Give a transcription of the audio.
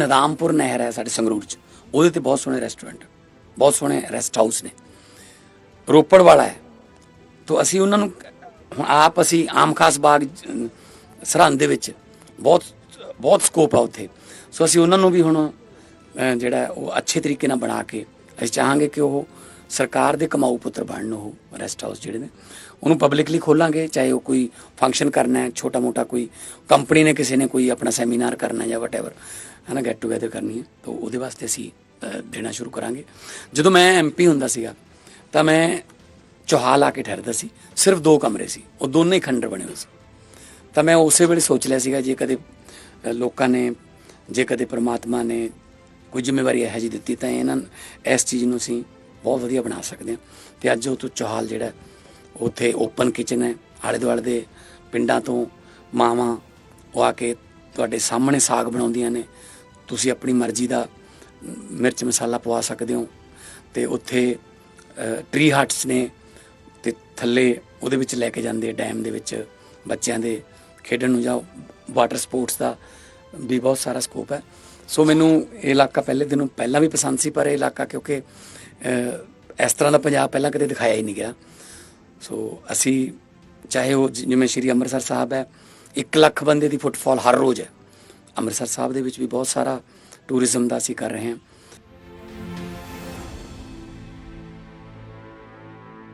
ਨਦਾਮਪੁਰ ਨਹਿਰ ਹੈ ਸਾਡੇ ਸੰਗਰੂਰ ਚ। ਉਹਦੇ ਤੇ ਬਹੁਤ ਸੋਹਣੇ ਰੈਸਟੋਰੈਂਟ ਬਹੁਤ ਸੋਹਣੇ ਰੈਸਟ ਹਾਊਸ ਨੇ। ਰੋਪੜ ਵਾਲਾ ਹੈ। ਤੋਂ ਅਸੀਂ ਉਹਨਾਂ ਨੂੰ, ਹੁਣ ਆਪ ਅਸੀਂ ਆਮ ਖਾਸ ਬਾਗ ਸਰਹੰਦ ਦੇ ਵਿੱਚ ਬਹੁਤ ਬਹੁਤ ਸਕੋਪ ਆ ਉੱਥੇ। ਸੋ ਅਸੀਂ ਉਹਨਾਂ ਨੂੰ ਵੀ ਹੁਣ ਜਿਹੜਾ ਉਹ ਅੱਛੇ ਤਰੀਕੇ ਨਾਲ ਬਣਾ ਕੇ ਅਸੀਂ ਚਾਹਾਂਗੇ ਕਿ ਉਹ ਸਰਕਾਰ ਦੇ ਕਮਾਊ ਪੁੱਤਰ ਬਣਨ ਉਹ ਰੈਸਟ ਹਾਊਸ ਜਿਹੜੇ ਨੇ, ਉਹਨੂੰ ਪਬਲਿਕਲੀ ਖੋਲਾਂਗੇ, ਚਾਹੇ ਉਹ ਕੋਈ ਫੰਕਸ਼ਨ ਕਰਨਾ ਹੈ, ਛੋਟਾ ਮੋਟਾ ਕੋਈ ਕੰਪਨੀ ਨੇ ਕਿਸੇ ਨੇ ਕੋਈ ਆਪਣਾ ਸੈਮੀਨਾਰ ਕਰਨਾ ਜਾਂ ਵਟਐਵਰ ਹੈ ਨਾ ਗੈਟ ਟੂਗੇਦਰ ਕਰਨੀ ਹੈ, ਤਾਂ ਉਹਦੇ ਵਾਸਤੇ ਅਸੀਂ ਦੇਣਾ ਸ਼ੁਰੂ ਕਰਾਂਗੇ। ਜਦੋਂ ਮੈਂ ਐਮਪੀ ਹੁੰਦਾ ਸੀਗਾ, ਤਾਂ ਮੈਂ ਚੌਹਾਲ ਆ ਕੇ ਠਹਿਰਦਾ ਸੀ, ਸਿਰਫ ਦੋ ਕਮਰੇ ਸੀ, ਉਹ ਦੋਨੇ ਹੀ ਖੰਡਰ ਬਣੇ ਹੋਏ ਸੀ। ਤਾਂ ਮੈਂ ਉਸੇ ਵੇਲੇ ਸੋਚ ਲਿਆ ਸੀਗਾ, ਜੇ ਕਦੇ ਲੋਕਾਂ ਨੇ, ਜੇ ਕਦੇ ਪ੍ਰਮਾਤਮਾ ਨੇ ਕੋਈ ਜ਼ਿੰਮੇਵਾਰੀ ਇਹੋ ਜਿਹੀ ਦਿੱਤੀ, ਤਾਂ ਇਹਨਾਂ, ਇਸ ਚੀਜ਼ ਨੂੰ ਅਸੀਂ ਬਹੁਤ ਵਧੀਆ ਬਣਾ ਸਕਦੇ ਹਾਂ। ਤੇ ਅੱਜ ਉਹ ਤੋਂ ਚੌਹਾਲ ਜਿਹੜਾ ਉੱਥੇ ਓਪਨ ਕਿਚਨ ਹੈ ਆਲੇ ਦੁਆਲੇ ਦੇ ਪਿੰਡਾਂ ਤੋਂ ਮਾਵਾਂ ਉਹ ਆ ਕੇ ਤੁਹਾਡੇ ਸਾਹਮਣੇ ਸਾਗ ਬਣਾਉਂਦੀਆਂ ਨੇ। ਤੁਸੀਂ ਆਪਣੀ ਮਰਜ਼ੀ ਦਾ ਮਿਰਚ ਮਸਾਲਾ ਪਵਾ ਸਕਦੇ ਹੋ। ਤੇ ਉੱਥੇ ਟ੍ਰੀ ਹਟਸ ਨੇ ਤੇ ਥੱਲੇ ਉਹਦੇ ਵਿੱਚ ਲੈ ਕੇ ਜਾਂਦੇ ਡੈਮ ਦੇ ਵਿੱਚ ਬੱਚਿਆਂ ਦੇ ਖੇਡਣ ਨੂੰ ਜਾਂ ਵਾਟਰ ਸਪੋਰਟਸ ਦਾ ਵੀ ਬਹੁਤ ਸਾਰਾ ਸਕੋਪ ਹੈ। ਸੋ ਮੈਨੂੰ ਇਹ ਇਲਾਕਾ ਪਹਿਲੇ ਦਿਨੋਂ ਪਹਿਲਾਂ ਵੀ ਪਸੰਦ ਸੀ, ਪਰ ਇਹ ਇਲਾਕਾ ਕਿਉਂਕਿ ਇਸ ਤਰ੍ਹਾਂ ਦਾ ਪੰਜਾਬ ਪਹਿਲਾਂ ਕਦੇ ਦਿਖਾਇਆ ਹੀ ਨਹੀਂ ਗਿਆ। ਸੋ ਅਸੀਂ ਚਾਹੇ ਉਹ ਜਿਵੇਂ ਸ਼੍ਰੀ ਅੰਮ੍ਰਿਤਸਰ ਸਾਹਿਬ ਹੈ 1 ਲੱਖ ਬੰਦੇ ਦੀ ਫੁੱਟਫਾਲ ਹਰ ਰੋਜ਼ ਹੈ। ਅੰਮ੍ਰਿਤਸਰ ਸਾਹਿਬ ਦੇ ਵਿੱਚ ਵੀ ਬਹੁਤ ਸਾਰਾ ਟੂਰਿਜ਼ਮ ਦਾ ਅਸੀਂ ਕਰ ਰਹੇ ਹਾਂ।